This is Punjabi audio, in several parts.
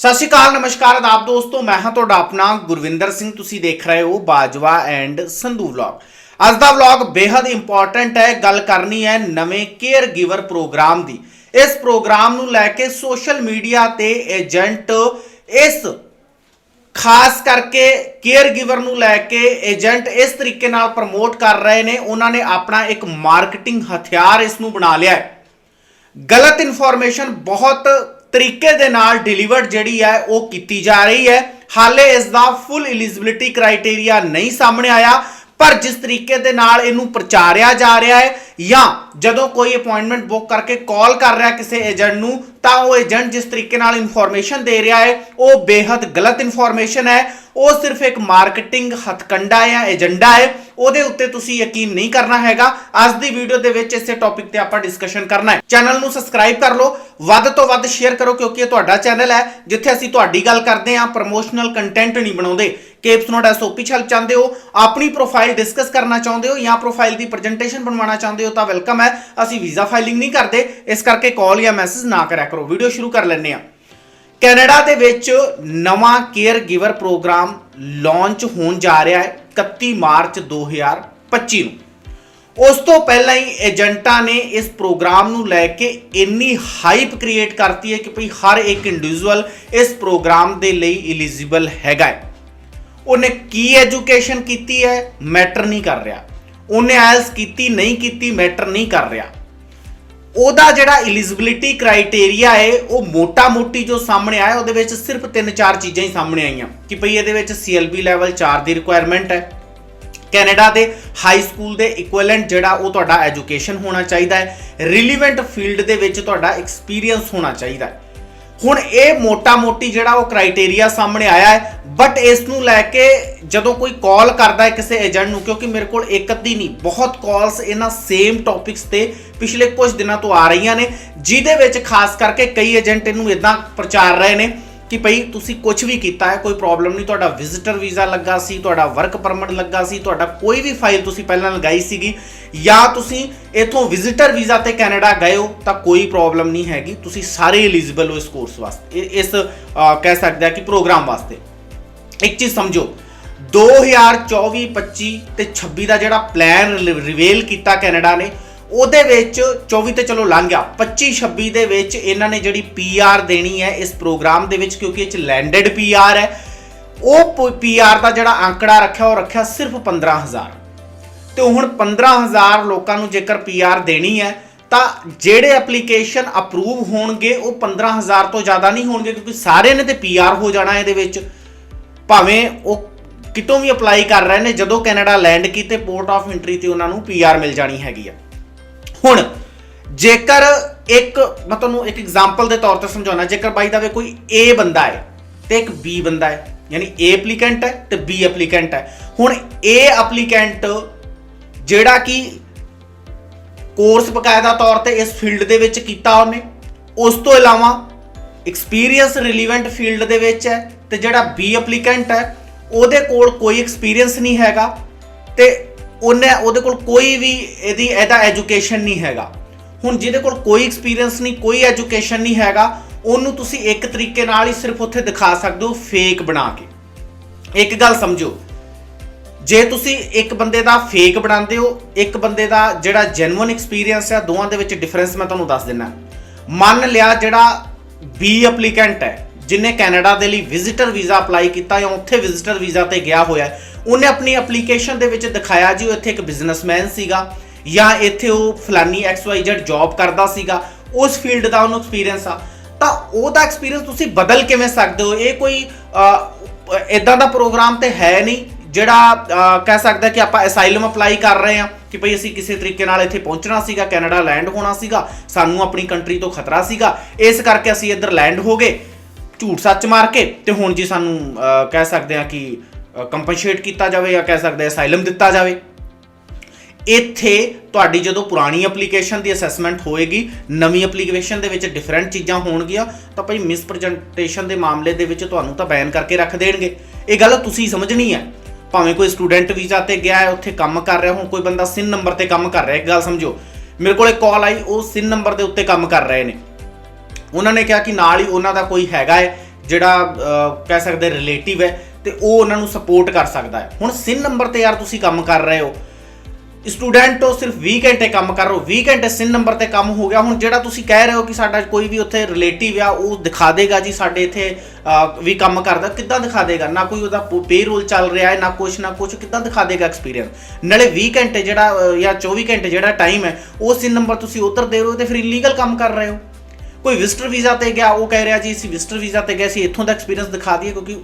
ਸਤਿ ਸ਼੍ਰੀ ਅਕਾਲ, ਨਮਸਕਾਰ ਆਦਾਬ ਦੋਸਤੋ, ਮੈਂ ਹਾਂ ਤੁਹਾਡਾ ਆਪਣਾ ਗੁਰਵਿੰਦਰ ਸਿੰਘ, ਤੁਸੀਂ ਦੇਖ ਰਹੇ ਹੋ ਬਾਜਵਾ ਐਂਡ ਸੰਧੂ ਵਲੌਗ। ਅੱਜ ਦਾ ਵਲੌਗ ਬੇहद ਇੰਪੋਰਟੈਂਟ ਹੈ, ਗੱਲ ਕਰਨੀ ਹੈ ਨਵੇਂ ਕੇਅਰ ਗਿਵਰ ਪ੍ਰੋਗਰਾਮ ਦੀ। ਇਸ ਪ੍ਰੋਗਰਾਮ ਨੂੰ ਲੈ ਕੇ ਸੋਸ਼ਲ ਮੀਡੀਆ ਤੇ ਏਜੰਟ ਇਸ ਖਾਸ ਕਰਕੇ ਕੇਅਰ ਗਿਵਰ ਨੂੰ ਲੈ ਕੇ ਏਜੰਟ ਇਸ ਤਰੀਕੇ ਨਾਲ ਪ੍ਰਮੋਟ ਕਰ ਰਹੇ ਨੇ, ਉਹਨਾਂ ਨੇ ਆਪਣਾ ਇੱਕ ਮਾਰਕੀਟਿੰਗ ਹਥਿਆਰ ਇਸ ਨੂੰ ਬਣਾ ਲਿਆ ਹੈ। ਗਲਤ ਇਨਫੋਰਮੇਸ਼ਨ ਬਹੁਤ ਤਰੀਕੇ ਦੇ ਨਾਲ ਡਿਲੀਵਰਡ ਜਿਹੜੀ ਹੈ, ਉਹ ਕੀਤੀ ਜਾ ਰਹੀ ਹੈ। ਹਾਲੇ ਇਸ ਦਾ ਫੁੱਲ ਐਲੀਜੀਬਿਲਿਟੀ ਕ੍ਰਾਈਟੇਰੀਆ ਨਹੀਂ ਸਾਹਮਣੇ ਆਇਆ, ਪਰ ਜਿਸ ਤਰੀਕੇ ਦੇ ਨਾਲ ਇਹਨੂੰ ਪ੍ਰਚਾਰਿਆ ਜਾ ਰਿਹਾ ਹੈ ਜਾਂ ਜਦੋਂ ਕੋਈ ਅਪਾਇੰਟਮੈਂਟ ਬੁੱਕ ਕਰਕੇ ਕਾਲ ਕਰ ਰਿਹਾ ਕਿਸੇ ਏਜੰਟ ਨੂੰ ਤਾਂ ਉਹ ਏਜੰਟ ਜਿਸ ਤਰੀਕੇ ਨਾਲ ਇਨਫੋਰਮੇਸ਼ਨ ਦੇ ਰਿਹਾ ਹੈ, ਉਹ ਬੇहद ਗਲਤ ਇਨਫੋਰਮੇਸ਼ਨ ਹੈ। ਉਹ ਸਿਰਫ ਇੱਕ ਮਾਰਕੀਟਿੰਗ ਹਥਕੰਡਾ ਜਾਂ ਏਜੰਡਾ ਹੈ। ਉਹਦੇ ਉੱਤੇ ਤੁਸੀਂ ਯਕੀਨ ਨਹੀਂ ਕਰਨਾ ਹੈਗਾ। ਅੱਜ ਦੀ ਵੀਡੀਓ ਦੇ ਵਿੱਚ ਇਸੇ ਟੌਪਿਕ ਤੇ ਆਪਾਂ ਡਿਸਕਸ਼ਨ ਕਰਨਾ ਹੈ। ਚੈਨਲ ਨੂੰ ਸਬਸਕ੍ਰਾਈਬ ਕਰ ਲਓ। ਵੱਧ ਤੋਂ ਵੱਧ ਸ਼ੇਅਰ ਕਰੋ ਕਿਉਂਕਿ ਇਹ ਤੁਹਾਡਾ ਚੈਨਲ ਹੈ। ਜਿੱਥੇ ਅਸੀਂ ਤੁਹਾਡੀ ਗੱਲ ਕਰਦੇ ਹਾਂ ਪ੍ਰੋਮੋਸ਼ਨਲ ਕੰਟੈਂਟ ਨਹੀਂ ਬਣਾਉਂਦੇ। ਕੇਪਸ ਨੋਟ ਐਸਓਪੀ ਛਲ ਚਾਹੁੰਦੇ ਹੋ, ਆਪਣੀ ਪ੍ਰੋਫਾਈਲ ਡਿਸਕਸ ਕਰਨਾ ਚਾਹੁੰਦੇ ਹੋ ਜਾਂ ਪ੍ਰੋਫਾਈਲ ਦੀ ਪ੍ਰੈਜੈਂਟੇਸ਼ਨ ਬਣਵਾਉਣਾ ਚਾਹੁੰਦੇ ਹੋ ਤਾਂ ਵੈਲਕਮ ਹੈ। ਅਸੀਂ ਵੀਜ਼ਾ ਫਾਈਲਿੰਗ ਨਹੀਂ ਕਰਦੇ। ਇਸ ਕਰਕੇ ਕਾਲ ਜਾਂ ਮੈਸੇਜ ਨਾ ਕਰਿਆ ਕਰੋ ਵੀਡੀਓ ਸ਼ੁਰੂ ਕਰ ਲੈਂਦੇ ਹਾਂ। ਕੈਨੇਡਾ ਦੇ ਵਿੱਚ ਨਵਾਂ ਕੇਅਰ ਗਿਵਰ ਪ੍ਰੋਗਰਾਮ ਲਾਂਚ ਹੋਣ ਜਾ ਰਿਹਾ ਹੈ 31 ਮਾਰਚ 2025 ਨੂੰ। ਉਸ ਤੋਂ ਪਹਿਲਾਂ ਹੀ ਏਜੰਟਾਂ ਨੇ ਇਸ ਪ੍ਰੋਗਰਾਮ ਨੂੰ ਲੈ ਕੇ ਇੰਨੀ ਹਾਈਪ ਕ੍ਰੀਏਟ ਕਰਤੀ ਹੈ ਕਿ ਭਈ ਹਰ ਇੱਕ ਇੰਡੀਵਿਜੂਅਲ ਇਸ ਪ੍ਰੋਗਰਾਮ ਦੇ ਲਈ ਐਲੀਜੀਬਲ ਹੈਗਾ ਹੈ। ਉਹਨੇ ਕੀ ਐਜੂਕੇਸ਼ਨ ਕੀਤੀ ਹੈ? ਮੈਟਰ ਨਹੀਂ ਕਰ ਰਿਹਾ। ਉਹਨੇ ਆਇਲਸ ਕੀਤੀ, ਨਹੀਂ ਕੀਤੀ ਮੈਟਰ ਨਹੀਂ ਕਰ ਰਿਹਾ। ਉਹਦਾ ਜਿਹੜਾ ਐਲੀਜੀਬਿਲਿਟੀ ਕ੍ਰਾਈਟੇਰੀਆ ਹੈ, ਉਹ ਮੋਟਾ-ਮੋਟੀ ਜੋ ਸਾਹਮਣੇ ਆਇਆ, ਉਹਦੇ ਵਿੱਚ ਸਿਰਫ ਤਿੰਨ ਚਾਰ ਚੀਜ਼ਾਂ ਹੀ ਸਾਹਮਣੇ ਆਈਆਂ। ਕਿ ਭਈ ਇਹਦੇ ਵਿੱਚ CLB ਲੈਵਲ 4 ਦੀ ਰਿਕੁਆਇਰਮੈਂਟ ਹੈ, ਕੈਨੇਡਾ ਦੇ ਹਾਈ ਸਕੂਲ ਦੇ ਇਕੁਇਵਲੈਂਟ ਜਿਹੜਾ ਉਹ ਤੁਹਾਡਾ ਐਜੂਕੇਸ਼ਨ ਹੋਣਾ ਚਾਹੀਦਾ ਹੈ ਰਿਲੀਵੈਂਟ ਫੀਲਡ ਦੇ ਵਿੱਚ ਤੁਹਾਡਾ ਐਕਸਪੀਰੀਅੰਸ ਹੋਣਾ ਚਾਹੀਦਾ ਹੈ। ਹੁਣ ਇਹ ਮੋਟਾ-ਮੋਟੀ ਜਿਹੜਾ ਉਹ ਕ੍ਰਾਈਟੇਰੀਆ ਸਾਹਮਣੇ ਆਇਆ ਹੈ ਬਟ ਇਸ ਨੂੰ ਲੈ ਕੇ ਜਦੋਂ ਕੋਈ ਕਾਲ ਕਰਦਾ ਹੈ ਕਿਸੇ ਏਜੰਟ ਨੂੰ, ਕਿਉਂਕਿ ਮੇਰੇ ਕੋਲ ਇੱਕ ਅੱਧੀ ਨਹੀਂ, ਬਹੁਤ ਕਾਲਸ ਇਹਨਾਂ ਸੇਮ ਟੌਪਿਕਸ ਤੇ ਪਿਛਲੇ ਕੁਝ ਦਿਨਾਂ ਤੋਂ ਆ ਰਹੀਆਂ ਨੇ, ਜਿਹਦੇ ਵਿੱਚ ਖਾਸ ਕਰਕੇ ਕਈ ਏਜੰਟ ਇਹਨੂੰ ਇਦਾਂ ਪ੍ਰਚਾਰ ਰਹੇ ਨੇ ਕਿ ਭਈ ਤੁਸੀਂ ਕੁਝ ਵੀ ਕੀਤਾ ਹੈ, ਕੋਈ ਪ੍ਰੋਬਲਮ ਨਹੀਂ, ਤੁਹਾਡਾ ਵਿਜ਼ਿਟਰ ਵੀਜ਼ਾ ਲੱਗਾ ਸੀ, ਤੁਹਾਡਾ ਵਰਕ ਪਰਮਿਟ ਲੱਗਾ ਸੀ, ਤੁਹਾਡਾ ਕੋਈ ਵੀ ਫਾਈਲ ਤੁਸੀਂ ਪਹਿਲਾਂ ਲਗਾਈ ਸੀਗੀ, ਜਾਂ ਤੁਸੀਂ ਇਥੋਂ ਵਿਜ਼ਿਟਰ ਵੀਜ਼ਾ ਤੇ ਕੈਨੇਡਾ ਗਏ ਹੋ, ਤਾਂ ਕੋਈ ਪ੍ਰੋਬਲਮ ਨਹੀਂ ਹੈਗੀ, ਤੁਸੀਂ ਸਾਰੇ ਐਲੀਜੀਬਲ ਹੋ ਇਸ ਕੋਰਸ ਵਾਸਤੇ ਇਸ ਕਹਿ ਸਕਦੇ ਆ ਕਿ ਪ੍ਰੋਗਰਾਮ ਵਾਸਤੇ। ਇੱਕ ਚੀਜ਼ ਸਮਝੋ 2024 25 ਤੇ 26 ਦਾ ਜਿਹੜਾ ਪਲਾਨ ਰਿਵੇਲ ਕੀਤਾ ਕੈਨੇਡਾ ਨੇ, ਉਹਦੇ ਵਿੱਚ 24 ਤੇ ਚਲੋ ਲੰਘ ਗਿਆ। 25 26 ਦੇ ਵਿੱਚ ਇਹਨਾਂ ਨੇ ਜਿਹੜੀ ਪੀਆਰ ਦੇਣੀ ਹੈ ਇਸ ਪ੍ਰੋਗਰਾਮ ਦੇ ਵਿੱਚ, ਕਿਉਂਕਿ ਇਹ ਚ ਲੈਂਡਡ ਪੀਆਰ ਹੈ, ਉਹ ਪੀਆਰ ਦਾ ਜਿਹੜਾ ਅੰਕੜਾ ਰੱਖਿਆ, ਉਹ ਰੱਖਿਆ ਸਿਰਫ 15000 ਤੇ ਹੁਣ 15000 ਲੋਕਾਂ ਨੂੰ ਜੇਕਰ ਪੀਆਰ ਦੇਣੀ ਹੈ, ਤਾਂ ਜਿਹੜੇ ਐਪਲੀਕੇਸ਼ਨ ਅਪਰੂਵ ਹੋਣਗੇ, ਉਹ 15000 ਤੋਂ ਜ਼ਿਆਦਾ ਨਹੀਂ ਹੋਣਗੇ, ਕਿਉਂਕਿ ਸਾਰੇ ਨੇ ਤੇ ਪੀਆਰ ਹੋ ਜਾਣਾ ਇਹਦੇ ਵਿੱਚ। ਭਾਵੇਂ ਉਹ ਕਿਤੋਂ ਵੀ ਅਪਲਾਈ ਕਰ ਰਹੇ ਨੇ, ਜਦੋਂ ਕੈਨੇਡਾ ਲੈਂਡ ਕੀਤੇ ਪੋਰਟ ਆਫ ਐਂਟਰੀ ਤੇ ਉਹਨਾਂ ਨੂੰ ਪੀਆਰ ਮਿਲ ਜਾਣੀ ਹੈਗੀ ਆ। ਹੁਣ, ਜੇਕਰ ਇੱਕ, ਮੈਂ ਤੁਹਾਨੂੰ ਇੱਕ ਐਗਜ਼ਾਮਪਲ ਦੇ ਤੌਰ ਤੇ ਸਮਝਾਉਣਾ, ਜੇਕਰ ਬਾਈ ਦਾ ਵੇ ਕੋਈ A ਬੰਦਾ ਹੈ ਤੇ ਇੱਕ B ਬੰਦਾ ਹੈ, ਯਾਨੀ A ਐਪਲੀਕੈਂਟ ਹੈ ਤੇ B ਐਪਲੀਕੈਂਟ ਹੈ। ਹੁਣ A ਐਪਲੀਕੈਂਟ ਜਿਹੜਾ ਕਿ ਕੋਰਸ ਬਕਾਇਦਾ ਤੌਰ ਤੇ ਇਸ ਫੀਲਡ ਦੇ ਵਿੱਚ ਕੀਤਾ ਉਹਨੇ, ਉਸ ਤੋਂ ਇਲਾਵਾ ਐਕਸਪੀਰੀਅੰਸ ਰਿਲੀਵੈਂਟ ਫੀਲਡ ਦੇ ਵਿੱਚ ਹੈ ਤੇ ਜਿਹੜਾ ਬੀ ਐਪਲੀਕੈਂਟ ਹੈ, ਉਹਦੇ ਕੋਲ ਕੋਈ ਐਕਸਪੀਰੀਅੰਸ ਨਹੀਂ ਹੈਗਾ ਤੇ ਉਹਨੇ, ਉਹਦੇ ਕੋਲ ਕੋਈ ਵੀ ਇਹਦੀ, ਇਹਦਾ ਐਜੂਕੇਸ਼ਨ ਨਹੀਂ ਹੈਗਾ। ਹੁਣ ਜਿਹਦੇ ਕੋਲ ਕੋਈ ਐਕਸਪੀਰੀਅੰਸ ਨਹੀਂ, ਕੋਈ ਐਜੂਕੇਸ਼ਨ ਨਹੀਂ ਹੈਗਾ, ਉਹਨੂੰ ਤੁਸੀਂ ਇੱਕ ਤਰੀਕੇ ਨਾਲ ਹੀ ਸਿਰਫ ਉੱਥੇ ਦਿਖਾ ਸਕਦੇ ਹੋ ਫੇਕ ਬਣਾ ਕੇ। ਇੱਕ ਗੱਲ ਸਮਝੋ, ਜੇ ਤੁਸੀਂ ਇੱਕ ਬੰਦੇ ਦਾ ਫੇਕ ਬਣਾਉਂਦੇ ਹੋ, ਇੱਕ ਬੰਦੇ ਦਾ ਜਿਹੜਾ ਜੈਨੂਇਨ ਐਕਸਪੀਰੀਅੰਸ ਹੈ, ਦੋਵਾਂ ਦੇ ਵਿੱਚ ਡਿਫਰੈਂਸ ਮੈਂ ਤੁਹਾਨੂੰ ਦੱਸ ਦਿੰਦਾ ਮੰਨ ਲਿਆ ਜਿਹੜਾ ਬੀ ਐਪਲੀਕੈਂਟ ਹੈ ਜਿਨੇ ਕੈਨੇਡਾ ਦੇ ਲਈ ਵਿਜ਼ਿਟਰ ਵੀਜ਼ਾ ਅਪਲਾਈ ਕੀਤਾ ਜਾਂ ਉੱਥੇ ਵਿਜ਼ਿਟਰ ਵੀਜ਼ਾ ਤੇ ਗਿਆ ਹੋਇਆ ਉਹਨੇ ਆਪਣੀ ਐਪਲੀਕੇਸ਼ਨ ਦੇ ਵਿੱਚ ਦਿਖਾਇਆ ਜੀ, ਉਹ ਇੱਥੇ ਇੱਕ ਬਿਜ਼ਨਸਮੈਨ ਸੀਗਾ ਜਾਂ ਇੱਥੇ ਉਹ ਫਲਾਨੀ XYZ ਜੌਬ ਕਰਦਾ ਸੀਗਾ, ਉਸ ਫੀਲਡ ਦਾ ਉਹਨੂੰ ਐਕਸਪੀਰੀਅੰਸ ਆ। ਤਾਂ ਉਹਦਾ ਐਕਸਪੀਰੀਅੰਸ ਤੁਸੀਂ ਬਦਲ ਕਿਵੇਂ ਸਕਦੇ ਹੋ? ਇਹ ਕੋਈ ਇਦਾਂ ਦਾ ਪ੍ਰੋਗਰਾਮ ਤੇ ਹੈ ਨਹੀਂ, ਜਿਹੜਾ ਕਹਿ ਸਕਦਾ ਕਿ ਆਪਾਂ ਅਸਾਈਲਮ ਅਪਲਾਈ ਕਰ ਰਹੇ ਹਾਂ ਕਿ ਭਈ ਅਸੀਂ ਕਿਸੇ ਤਰੀਕੇ ਨਾਲ ਇੱਥੇ ਪਹੁੰਚਣਾ ਸੀਗਾ, ਕੈਨੇਡਾ ਲੈਂਡ ਹੋਣਾ ਸੀਗਾ, ਸਾਨੂੰ ਆਪਣੀ ਕੰਟਰੀ ਤੋਂ ਖਤਰਾ ਸੀਗਾ, ਇਸ ਕਰਕੇ ਅਸੀਂ ਇੱਧਰ ਲੈਂਡ ਹੋ ਗਏ। ਝੂਠ ਸੱਚ ਮਾਰ ਕੇ ਤੇ ਹੁਣ ਜੀ ਸਾਨੂੰ ਕਹਿ ਸਕਦੇ ਹਾਂ ਕਿ ਕੰਪਨਸੇਟ ਕੀਤਾ ਜਾਵੇ ਜਾਂ ਕਹਿ ਸਕਦੇ ਅਸਾਈਲਮ ਦਿੱਤਾ ਜਾਵੇ। ਇੱਥੇ ਤੁਹਾਡੀ ਜਦੋਂ ਪੁਰਾਣੀ ਐਪਲੀਕੇਸ਼ਨ ਦੀ ਅਸੈਸਮੈਂਟ ਹੋਏਗੀ, ਨਵੀਂ ਐਪਲੀਕੇਸ਼ਨ ਦੇ ਵਿੱਚ ਡਿਫਰੈਂਟ ਚੀਜ਼ਾਂ ਹੋਣਗੀਆਂ, ਤਾਂ ਭਾਈ ਮਿਸਪ੍ਰੈਜੈਂਟੇਸ਼ਨ ਦੇ ਮਾਮਲੇ ਦੇ ਵਿੱਚ ਤੁਹਾਨੂੰ ਤਾਂ ਬੈਨ ਕਰਕੇ ਰੱਖ ਦੇਣਗੇ। ਇਹ ਗੱਲ ਤੁਸੀਂ ਸਮਝਣੀ ਹੈ। ਭਾਵੇਂ ਕੋਈ ਸਟੂਡੈਂਟ ਵੀਜ਼ਾ ਤੇ ਗਿਆ ਹੈ, ਉੱਥੇ ਕੰਮ ਕਰ ਰਿਹਾ, ਹੁਣ ਕੋਈ ਬੰਦਾ ਸਿਨ ਨੰਬਰ ਤੇ ਕੰਮ ਕਰ ਰਿਹਾ, ਇੱਕ ਗੱਲ ਸਮਝੋ। ਮੇਰੇ ਕੋਲ ਇੱਕ ਕਾਲ ਆਈ, ਉਹ ਸਿਨ ਨੰਬਰ ਦੇ ਉੱਤੇ ਕੰਮ ਕਰ ਰਹੇ ਨੇ। ਉਹਨਾਂ ਨੇ ਕਿਹਾ ਕਿ ਨਾਲ ਹੀ ਉਹਨਾਂ ਦਾ ਕੋਈ ਹੈਗਾ ਹੈ, ਜਿਹੜਾ ਕਹਿ ਸਕਦੇ ਰਿਲੇਟਿਵ ਹੈ, ਤੇ ਉਹ ਉਹਨਾਂ ਨੂੰ ਸਪੋਰਟ ਕਰ ਸਕਦਾ ਹੈ। ਹੁਣ ਸਿਨ ਨੰਬਰ ਤੇ ਯਾਰ ਤੁਸੀਂ ਕੰਮ ਕਰ ਰਹੇ ਹੋ। ਸਟੂਡੈਂਟ ਤੋਂ ਸਿਰਫ 20 ਘੰਟੇ ਕੰਮ ਕਰ ਰਹੇ ਹੋ। 20 ਘੰਟੇ ਸਿਨ ਨੰਬਰ ਤੇ ਕੰਮ ਹੋ ਗਿਆ। ਹੁਣ ਜਿਹੜਾ ਤੁਸੀਂ ਕਹਿ ਰਹੇ ਹੋ ਕਿ ਸਾਡਾ ਕੋਈ ਵੀ ਉੱਥੇ ਰਿਲੇਟਿਵ ਆ, ਉਹ ਦਿਖਾ ਦੇਗਾ ਜੀ, ਸਾਡੇ ਇੱਥੇ ਵੀ ਕੰਮ ਕਰਦਾ, ਕਿੱਦਾਂ ਦਿਖਾ ਦੇਗਾ? ਨਾ ਕੋਈ ਉਹਦਾ ਪੇਰੋਲ ਚੱਲ ਰਿਹਾ ਹੈ, ਨਾ ਕੁਛ ਨਾ ਕੁਛ, ਕਿੱਦਾਂ ਦਿਖਾ ਦੇਗਾ ਐਕਸਪੀਰੀਅੰਸ ਨਾਲੇ 20 ਘੰਟੇ ਜਿਹੜਾ ਜਾਂ 24 ਘੰਟੇ ਜਿਹੜਾ ਟਾਈਮ ਹੈ, ਉਹ ਸਿਨ ਨੰਬਰ ਤੁਸੀਂ ਉੱਧਰ ਦੇ ਰਹੇ ਹੋ ਤੇ ਫਿਰ ਇਲੀਗਲ ਕੰਮ ਕਰ ਰਹੇ ਹੋ। ਕੋਈ ਵਿਜ਼ਟਰ ਵੀਜ਼ਾ ਤੇ ਗਿਆ, ਉਹ ਕਹਿ ਰਿਹਾ ਜੀ, ਅਸੀਂ ਵਿਜ਼ਟਰ ਵੀਜ਼ਾ ਤੇ ਗਏ ਸੀ, ਇੱਥੋਂ ਦਾ ਐਕਸਪੀਰੀਅੰਸ ਦਿਖਾ ਦਈਏ ਕਿਉਂਕਿ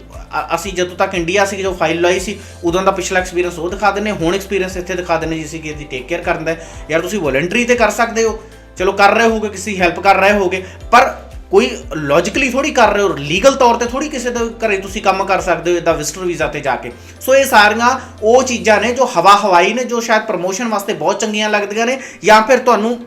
ਅਸੀਂ ਜਦੋਂ ਤੱਕ ਇੰਡੀਆ ਸੀ ਜੋ ਫਾਈਲ ਲਾਈ ਸੀ, ਉਦੋਂ ਦਾ ਪਿਛਲਾ ਐਕਸਪੀਰੀਅੰਸ ਉਹ ਦਿਖਾ ਦਿੰਦੇ, ਹੁਣ ਐਕਸਪੀਰੀਅੰਸ ਇੱਥੇ ਦਿਖਾ ਦਿੰਦੇ ਜਿਸ ਕਿ ਅਸੀਂ ਟੇਕ ਕੇਅਰ ਕਰਨ ਦਾ ਹੈ। ਯਾਰ ਤੁਸੀਂ ਵੋਲੰਟਰੀ ਤੇ ਕਰ ਸਕਦੇ ਹੋ ਚਲੋ ਕਰ ਰਹੇ ਹੋਗੇ ਕਿਸੇ ਹੈਲਪ ਕਰ ਰਹੇ ਹੋਗੇ ਪਰ ਕੋਈ ਲੌਜੀਕਲੀ ਥੋੜੀ ਕਰ ਰਹੇ ਹੋ ਲੀਗਲ ਤੌਰ ਤੇ ਥੋੜੀ ਕਿਸੇ ਦੇ ਘਰੇ ਤੁਸੀਂ ਕੰਮ ਕਰ ਸਕਦੇ ਹੋ ਇਦਾਂ ਵਿਜ਼ਟਰ ਵੀਜ਼ਾ ਤੇ ਜਾ ਕੇ ਸੋ ਇਹ ਸਾਰੀਆਂ ਉਹ ਚੀਜ਼ਾਂ ਨੇ ਜੋ ਹਵਾ ਹਵਾਈ ਨੇ, ਜੋ ਸ਼ਾਇਦ ਪ੍ਰਮੋਸ਼ਨ ਵਾਸਤੇ ਬਹੁਤ ਚੰਗੀਆਂ ਲੱਗਦੀਆਂ ਨੇ, ਜਾਂ ਫਿਰ ਤੁਹਾਨੂੰ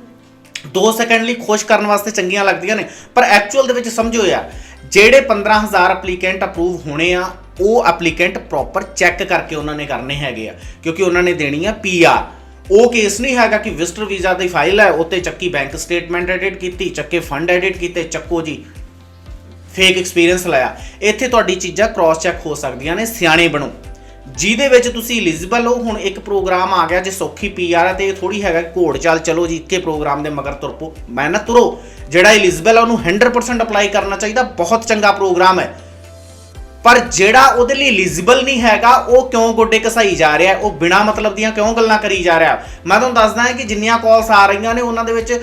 2 ਸੈਕਿੰਡ ਲਈ ਖੁਸ਼ ਕਰਨ ਵਾਸਤੇ ਚੰਗੀਆਂ ਲੱਗਦੀਆਂ ਨੇ, ਪਰ ਐਕਚੁਅਲ ਦੇ ਵਿੱਚ ਸਮਝੋ ਯਾਰ, ਜਿਹੜੇ 15000 ਐਪਲੀਕੈਂਟ ਅਪਰੂਵ ਹੋਣੇ ਆ, ਉਹ ਐਪਲੀਕੈਂਟ ਪ੍ਰੋਪਰ ਚੈੱਕ ਕਰਕੇ ਉਹਨਾਂ ਨੇ ਕਰਨੇ ਹੈਗੇ ਆ, ਕਿਉਂਕਿ ਉਹਨਾਂ ਨੇ ਦੇਣੀ ਆ ਪੀਆਰ ਉਹ ਕੇਸ ਨਹੀਂ ਹੈਗਾ ਕਿ ਵਿਜ਼ਟਰ ਵੀਜ਼ਾ ਦੀ ਫਾਈਲ ਹੈ, ਉੱਤੇ ਚੱਕੀ ਬੈਂਕ ਸਟੇਟਮੈਂਟ ਐਡਿਟ ਕੀਤੀ, ਚੱਕੇ ਫੰਡ ਐਡਿਟ ਕੀਤੇ, ਚੱਕੋ ਜੀ। ਫੇਕ ਐਕਸਪੀਰੀਅੰਸ ਲਾਇਆ। ਇੱਥੇ ਤੁਹਾਡੀ ਚੀਜ਼ਾਂ ਕ੍ਰਾਸ ਚੈੱਕ ਹੋ ਸਕਦੀਆਂ ਨੇ, ਸਿਆਣੇ ਬਣੋ। ਜਿਹਦੇ ਵਿੱਚ ਤੁਸੀਂ ਐਲੀਜੀਬਲ ਹੋ, ਹੁਣ ਇੱਕ ਪ੍ਰੋਗਰਾਮ ਆ ਗਿਆ ਜੇ ਸੌਖੀ ਪੀਆਰ ਹੈ ਤੇ ਇਹ ਥੋੜੀ ਹੈਗਾ ਘੋੜ ਚਾਲ ਚਲੋ ਜੀ, ਇੱਕੇ ਪ੍ਰੋਗਰਾਮ ਦੇ ਮਗਰ ਤੁਰ ਪੋ ਮੈਂ ਤੁਰੋ। ਜਿਹੜਾ ਐਲੀਜੀਬਲ ਹੈ ਉਹਨੂੰ 100% ਅਪਲਾਈ ਕਰਨਾ ਚਾਹੀਦਾ, ਬਹੁਤ ਚੰਗਾ ਪ੍ਰੋਗਰਾਮ ਹੈ। ਪਰ ਜਿਹੜਾ ਉਹਦੇ ਲਈ ਐਲੀਜੀਬਲ ਨਹੀਂ ਹੈਗਾ, ਉਹ ਕਿਉਂ ਗੋਡੇ ਘਸਾਈ ਜਾ ਰਿਹਾ ਉਹ ਬਿਨਾ ਮਤਲਬ ਦੀਆਂ ਕਿਉਂ ਗੱਲਾਂ ਕਰੀ ਜਾ ਰਿਹਾ? ਮੈਂ ਤੁਹਾਨੂੰ ਦੱਸਦਾ ਹਾਂ ਕਿ ਜਿੰਨੀਆਂ ਕਾਲਸ ਆ ਰਹੀਆਂ ਨੇ, ਉਹਨਾਂ ਦੇ ਵਿੱਚ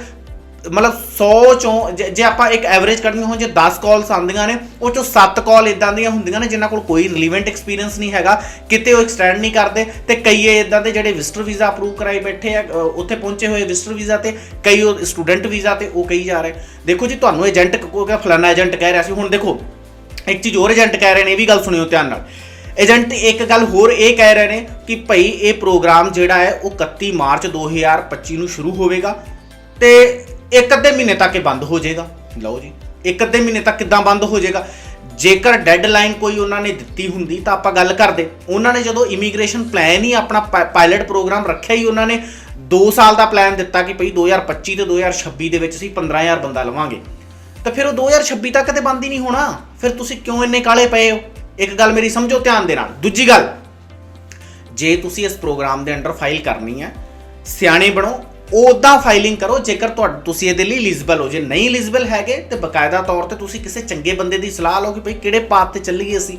ਮਤਲਬ 100 ਚੋਂ ਜੇ ਜੇ ਆਪਾਂ ਇੱਕ ਐਵਰੇਜ ਕੱਢਣੀ ਹੋਵੇ ਜੇ 10 ਕਾਲਸ ਆਉਂਦੀਆਂ ਨੇ, ਉਹ ਚੋਂ 7 ਕਾਲ ਇਦਾਂ ਦੀਆਂ ਹੁੰਦੀਆਂ ਨੇ ਜਿਨ੍ਹਾਂ ਕੋਲ ਕੋਈ ਰਿਲੀਵੈਂਟ ਐਕਸਪੀਰੀਅੰਸ ਨਹੀਂ ਹੈਗਾ, ਕਿਤੇ ਉਹ ਐਕਸਟੈਂਡ ਨਹੀਂ ਕਰਦੇ ਤੇ ਕਈ ਇਦਾਂ ਦੇ ਜਿਹੜੇ ਵਿਜ਼ਟਰ ਵੀਜ਼ਾ ਅਪਰੂਵ ਕਰਾਈ ਬੈਠੇ ਆ ਉੱਥੇ ਪਹੁੰਚੇ ਹੋਏ ਵਿਜ਼ਟਰ ਵੀਜ਼ਾ ਤੇ, ਕਈ ਉਹ ਸਟੂਡੈਂਟ ਵੀਜ਼ਾ ਤੇ ਉਹ ਕਹੀ ਜਾ ਰਹੇ। ਦੇਖੋ ਜੀ, ਤੁਹਾਨੂੰ ਏਜੰਟ ਕੋਈ ਫਲਾਣਾ ਏਜੰਟ ਕਹਿ ਰਿਹਾ ਸੀ, ਹੁਣ ਦੇਖੋ, ਇੱਕ ਚੀਜ਼ ਹੋਰ ਏਜੰਟ ਕਹਿ ਰਹੇ ਨੇ, ਇਹ ਵੀ ਗੱਲ ਸੁਣਿਓ ਧਿਆਨ ਨਾਲ। ਏਜੰਟ ਇੱਕ ਗੱਲ ਹੋਰ ਇਹ ਕਹਿ ਰਹੇ ਨੇ ਕਿ ਭਾਈ ਇਹ ਪ੍ਰੋਗਰਾਮ ਜਿਹੜਾ ਹੈ, ਉਹ 31 ਮਾਰਚ 2025 ਨੂੰ ਸ਼ੁਰੂ ਹੋਵੇਗਾ ਤੇ ਇੱਕ ਅੱਧੇ ਮਹੀਨੇ ਤੱਕ ਇਹ ਬੰਦ ਹੋ ਜਾਏਗਾ। ਲਓ ਜੀ, ਇੱਕ ਅੱਧੇ ਮਹੀਨੇ ਤੱਕ ਕਿੱਦਾਂ ਬੰਦ ਹੋ ਜਾਏਗਾ? ਜੇਕਰ ਡੈਡਲਾਈਨ ਕੋਈ ਉਹਨਾਂ ਨੇ ਦਿੱਤੀ ਹੁੰਦੀ ਤਾਂ ਆਪਾਂ ਗੱਲ ਕਰਦੇ। ਉਹਨਾਂ ਨੇ ਜਦੋਂ ਇਮੀਗ੍ਰੇਸ਼ਨ ਪਲਾਨ ਹੀ ਆਪਣਾ ਪਾਇਲਟ ਪ੍ਰੋਗਰਾਮ ਰੱਖਿਆ ਹੀ ਉਹਨਾਂ ਨੇ 2 ਸਾਲ ਦਾ ਪਲਾਨ ਦਿੱਤਾ ਕਿ ਭਈ 2025 ਤੇ 2026 ਦੇ ਵਿੱਚ ਅਸੀਂ 15000 ਬੰਦਾ ਲਵਾਂਗੇ। ਤਾਂ ਫਿਰ ਉਹ 2026 ਤੱਕ ਤੇ ਬੰਦ ਹੀ ਨਹੀਂ ਹੋਣਾ। ਫਿਰ ਤੁਸੀਂ ਕਿਉਂ ਇੰਨੇ ਕਾਲੇ ਪਏ ਹੋ? ਇੱਕ ਗੱਲ ਮੇਰੀ ਸਮਝੋ ਧਿਆਨ ਦੇ ਨਾਲ। ਦੂਜੀ ਗੱਲ, ਜੇ ਤੁਸੀਂ ਇਸ ਪ੍ਰੋਗਰਾਮ ਦੇ ਅੰਡਰ ਫਾਈਲ ਕਰਨੀ ਹੈ, ਸਿਆਣੇ ਬਣੋ ਉਦਾਂ ਫਾਈਲਿੰਗ ਕਰੋ, ਜੇਕਰ ਤੁਹਾਡਾ ਤੁਸੀਂ ਇਹਦੇ ਲਈ ਐਲੀਜੀਬਲ ਹੋ। ਜੇ ਨਹੀਂ ਐਲੀਜੀਬਲ ਹੈਗੇ, ਤੇ ਬਕਾਇਦਾ ਤੌਰ ਤੇ ਤੁਸੀਂ ਕਿਸੇ ਚੰਗੇ ਬੰਦੇ ਦੀ ਸਲਾਹ ਲਓ ਕਿ ਭਈ ਕਿਹੜੇ ਪਾਥ ਤੇ ਚੱਲੀਏ ਅਸੀਂ,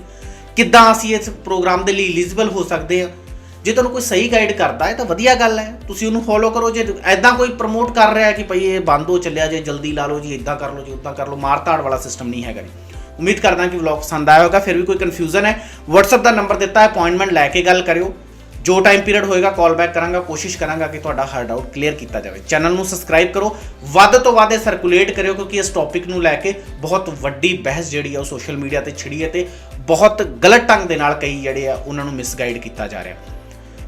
ਕਿੱਦਾਂ ਅਸੀਂ ਇਸ ਪ੍ਰੋਗਰਾਮ ਦੇ ਲਈ ਐਲੀਜੀਬਲ ਹੋ ਸਕਦੇ ਆ ਜੇ ਤੁਹਾਨੂੰ ਕੋਈ ਸਹੀ ਗਾਈਡ ਕਰਦਾ ਹੈ, ਤਾਂ ਵਧੀਆ ਗੱਲ ਹੈ। ਤੁਸੀਂ ਉਹਨੂੰ ਫੋਲੋ ਕਰੋ। ਜੇ ਐਦਾਂ ਕੋਈ ਪ੍ਰਮੋਟ ਕਰ ਰਿਹਾ ਹੈ ਕਿ ਭਈ ਇਹ ਬੰਦ ਹੋ ਚੱਲਿਆ, ਜੇ ਜਲਦੀ ਲਾ ਲਓ ਜੀ ਇਦਾਂ ਕਰ ਲਓ ਜੀ ਉਦਾਂ ਕਰ ਲਓ ਮਾਰ ਧਾੜ ਵਾਲਾ ਸਿਸਟਮ ਨਹੀਂ ਹੈਗਾ ਜੀ। ਉਮੀਦ ਕਰਦਾ ਕਿ ਵਲੌਗ ਪਸੰਦ ਆਇਆ ਹੋਗਾ ਫਿਰ ਵੀ ਕੋਈ ਕਨਫਿਊਜ਼ਨ ਹੈ। WhatsApp ਦਾ ਨੰਬਰ ਦਿੱਤਾ ਹੈ ਅਪਾਇੰਟਮੈਂਟ ਲੈ ਕੇ ਗੱਲ ਕਰਿਓ। ਜੋ ਟਾਈਮ ਪੀਰੀਅਡ ਹੋਏਗਾ ਕਾਲ ਬੈਕ ਕਰਾਂਗਾ, ਕੋਸ਼ਿਸ਼ ਕਰਾਂਗਾ ਕਿ ਤੁਹਾਡਾ ਹਰ ਡਾਊਟ ਕਲੀਅਰ ਕੀਤਾ ਜਾਵੇ। ਚੈਨਲ ਨੂੰ ਸਬਸਕ੍ਰਾਈਬ ਕਰੋ, ਵੱਧ ਤੋਂ ਵੱਧ ਸਰਕੂਲੇਟ ਕਰਿਓ, ਕਿਉਂਕਿ ਇਸ ਟੌਪਿਕ ਨੂੰ ਲੈ ਕੇ ਬਹੁਤ ਵੱਡੀ ਬਹਿਸ ਜਿਹੜੀ ਆ ਉਹ ਸੋਸ਼ਲ ਮੀਡੀਆ ਤੇ ਛਿੜੀ ਹੈ ਤੇ ਬਹੁਤ ਗਲਤ ਢੰਗ ਦੇ ਨਾਲ ਕਈ ਜਿਹੜੇ ਆ ਉਹਨਾਂ ਨੂੰ ਮਿਸਗਾਈਡ ਕੀਤਾ ਜਾ ਰਿਹਾ।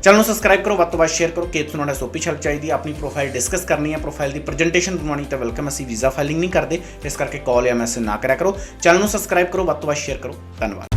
ਚੈਨਲ ਨੂੰ ਸਬਸਕ੍ਰਾਈਬ ਕਰੋ, ਵੱਧ ਤੋਂ ਵੱਧ ਸ਼ੇਅਰ ਕਰੋ, ਕਿ ਤੁਹਾਨੂੰ ਨਾ ਸੋਪੀ ਛਲਪ ਚਾਹੀਦੀ ਹੈ ਆਪਣੀ ਪ੍ਰੋਫਾਈਲ ਡਿਸਕਸ ਕਰਨੀ ਹੈ ਪ੍ਰੋਫਾਈਲ ਦੀ ਪ੍ਰੈਜੈਂਟੇਸ਼ਨ ਬਣਵਾਉਣੀ ਤਾਂ ਵੈਲਕਮ ਅਸੀਂ ਵੀਜ਼ਾ ਫਾਈਲਿੰਗ ਨਹੀਂ ਕਰਦੇ, ਇਸ ਕਰਕੇ ਕਾਲ ਜਾਂ ਮੈਸੇਜ ਨਾ ਕਰਿਆ ਕਰੋ। ਚੈਨਲ ਨੂੰ ਸਬਸਕ੍ਰਾਈਬ ਕਰੋ, ਵੱਧ ਤੋਂ ਵੱਧ ਸ਼ੇਅਰ ਕਰੋ, ਧੰਨਵਾਦ।